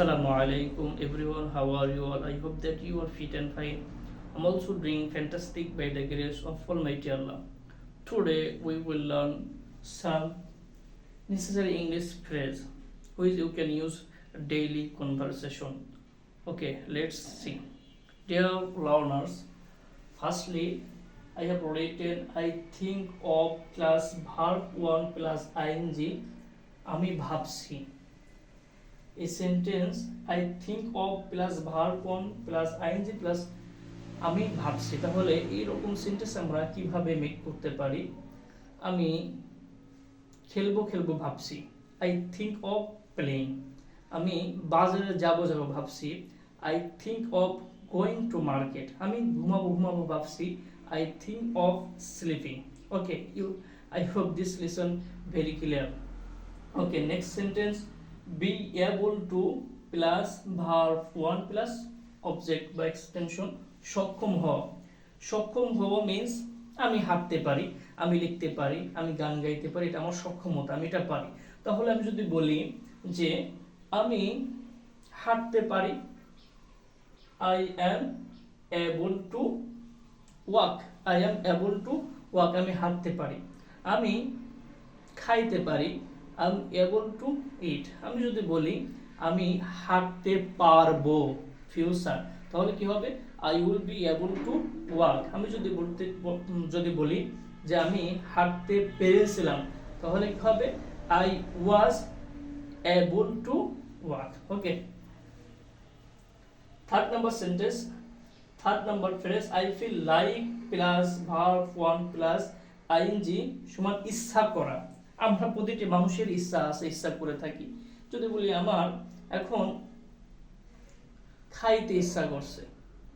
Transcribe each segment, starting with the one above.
Assalamu alaikum everyone. How are you all? I hope that you are fit and fine. I'm also doing fantastic by the grace of Almighty Allah. Today we will learn some necessary English phrase which you can use daily conversation. Okay, let's see. Dear learners, firstly I have written I think of plus verb 1 plus ing আমি ভাবছি এই sentence I think of plus verb one plus ING plus আমি ভাবছি। তাহলে এইরকম sentence আমরা কীভাবে make করতে পারি? আমি খেলব খেলব ভাবছি। আই থিঙ্ক অফ প্লেইং আমি বাজারে যাব যাব ভাবছি। I think of going to market আমি ঘুমাবো ঘুমাবো ভাবছি। I think of sleeping okay you I hope this listen very clear okay next sentence be able to plus verb one plus object বা এক্সটেনশন সক্ষম হওয়া সক্ষম হওয়া মিন্স আমি হাঁটতে পারি, আমি লিখতে পারি, আমি গান গাইতে পারি, এটা আমার সক্ষমতা, আমি এটা পারি। তাহলে আমি যদি বলি যে আমি হাঁটতে পারি I am able to walk I am able to walk আমি হাঁটতে পারি। আমি খাইতে পারি I am able to eat আমি যদি বলি, আমি হাঁটতে পারব ফিউচার তাহলে কি হবে? I will be able to work আমি যদি বলতে, যদি বলি যে আমি হাঁটতে পেরেছিলাম, তাহলে কি হবে? I was able to work okay third number sentence third number phrase I feel like plus verb one plus ING সমান ইচ্ছা করা। আমরা প্রতিটি মানুষের ইচ্ছা আছে, ইচ্ছা করে থাকি। যদি বলি আমার, এখন খাইতে ইচ্ছা করছে।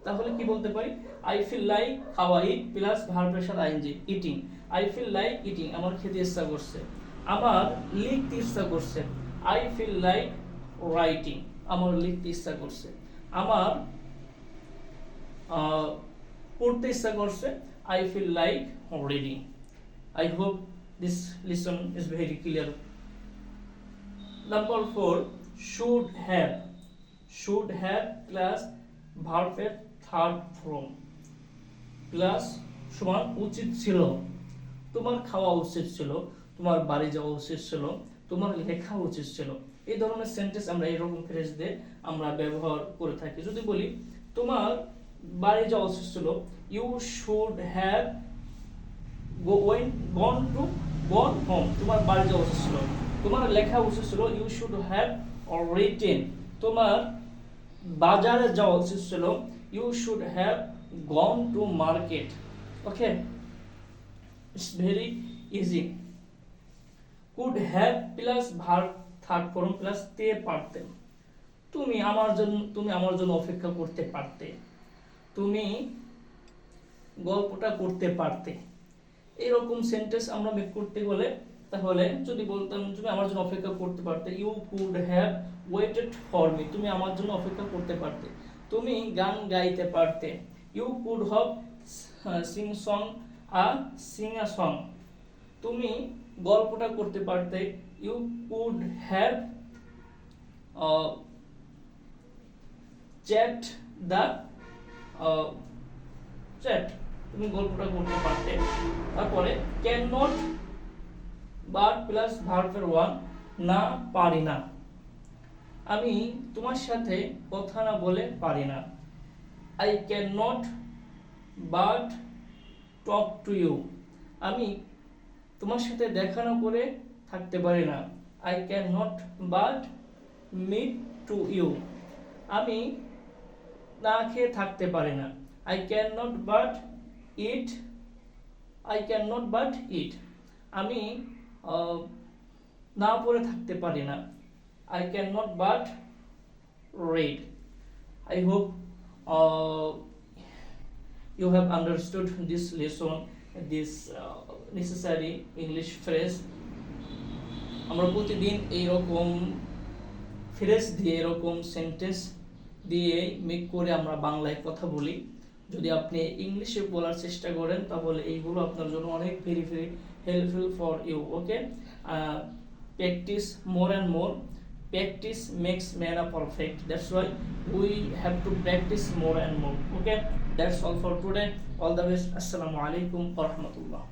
তাহলে কি বলতে পারি? আই ফিল লাইক খাওয়া ইট প্লাস ভার্বের সাথে ING eating I feel like eating আমার খেতে ইচ্ছা করছে। আমার লিখতে ইচ্ছা করছে। আই ফিল লাইক রাইটিং আমার লিখতে ইচ্ছা করছে। আমার পড়তে ইচ্ছা করছে। I feel like reading I hope this lesson is very clear. Number 4 should have. Should have plus এর third form. Plus সমান উচিত ছিল। তোমার খাওয়া উচিত ছিল, তোমার বাড়ি যাওয়া উচিত ছিল, তোমার লেখা উচিত ছিল। এই ধরনের সেন্টেন্স আমরা এরকম ফ্রেজ দিয়ে আমরা ব্যবহার করে থাকি। যদি বলি, তোমার বাড়ি যাওয়া উচিত ছিল you should have gone gone to gone home তোমার বাড়ি যাওয়া উচিত ছিল। তোমার লেখা উচিত ছিল ইউ শুড হ্যাভ রিটেন তোমার বাজারে যাওয়া উচিত ছিল you should have gone to market okay it's very easy could have plus verb third form plus তে পারতেন তুমি আমার জন্য, তুমি আমার জন্য অপেক্ষা করতে পারতে। তুমি গল্পটা করতে পারতে। এরকম সেন্টেন্স আমরা মেক করতে গেলে তাহলে যদি বলতাম, তুমি আমার জন্য অপেক্ষা করতে পারতে। You could have waited for me তুমি আমার জন্য অপেক্ষা করতে পারতে। তুমি গান গাইতে পারতে। You could have sing song a sing a song তুমি গল্পটা করতে পারতে। You could have chat the chat তুমি গল্পটা করতে পারতে। তারপরে ক্যান নট বাট প্লাস ভার্বের ওয়ান না পারি না। আমি তোমার সাথে কথা না বলে পারি না। I can not but talk to you আমি তোমার সাথে দেখা না করে থাকতে পারি না। I can not but meet to you আমি না খেয়ে থাকতে পারি না। I can not but eat I can not but eat আমি না পড়ে থাকতে পারি না। I can not but read I hope you have understood this lesson this uh, necessary english phrase. আমরা প্রতিদিন এইরকম ফ্রেজ দিয়ে এরকম সেন্টেন্স দিয়ে মেক করে আমরা বাংলায় কথা বলি। যদি আপনি ইংলিশে বলার চেষ্টা করেন, তাহলে এইগুলো আপনার জন্য অনেক very very helpful for you okay practice more and more practice makes man a perfect that's why we have to practice more and more okay that's all for today all the best আসসালামু আলাইকুম রহমতুল্লাহ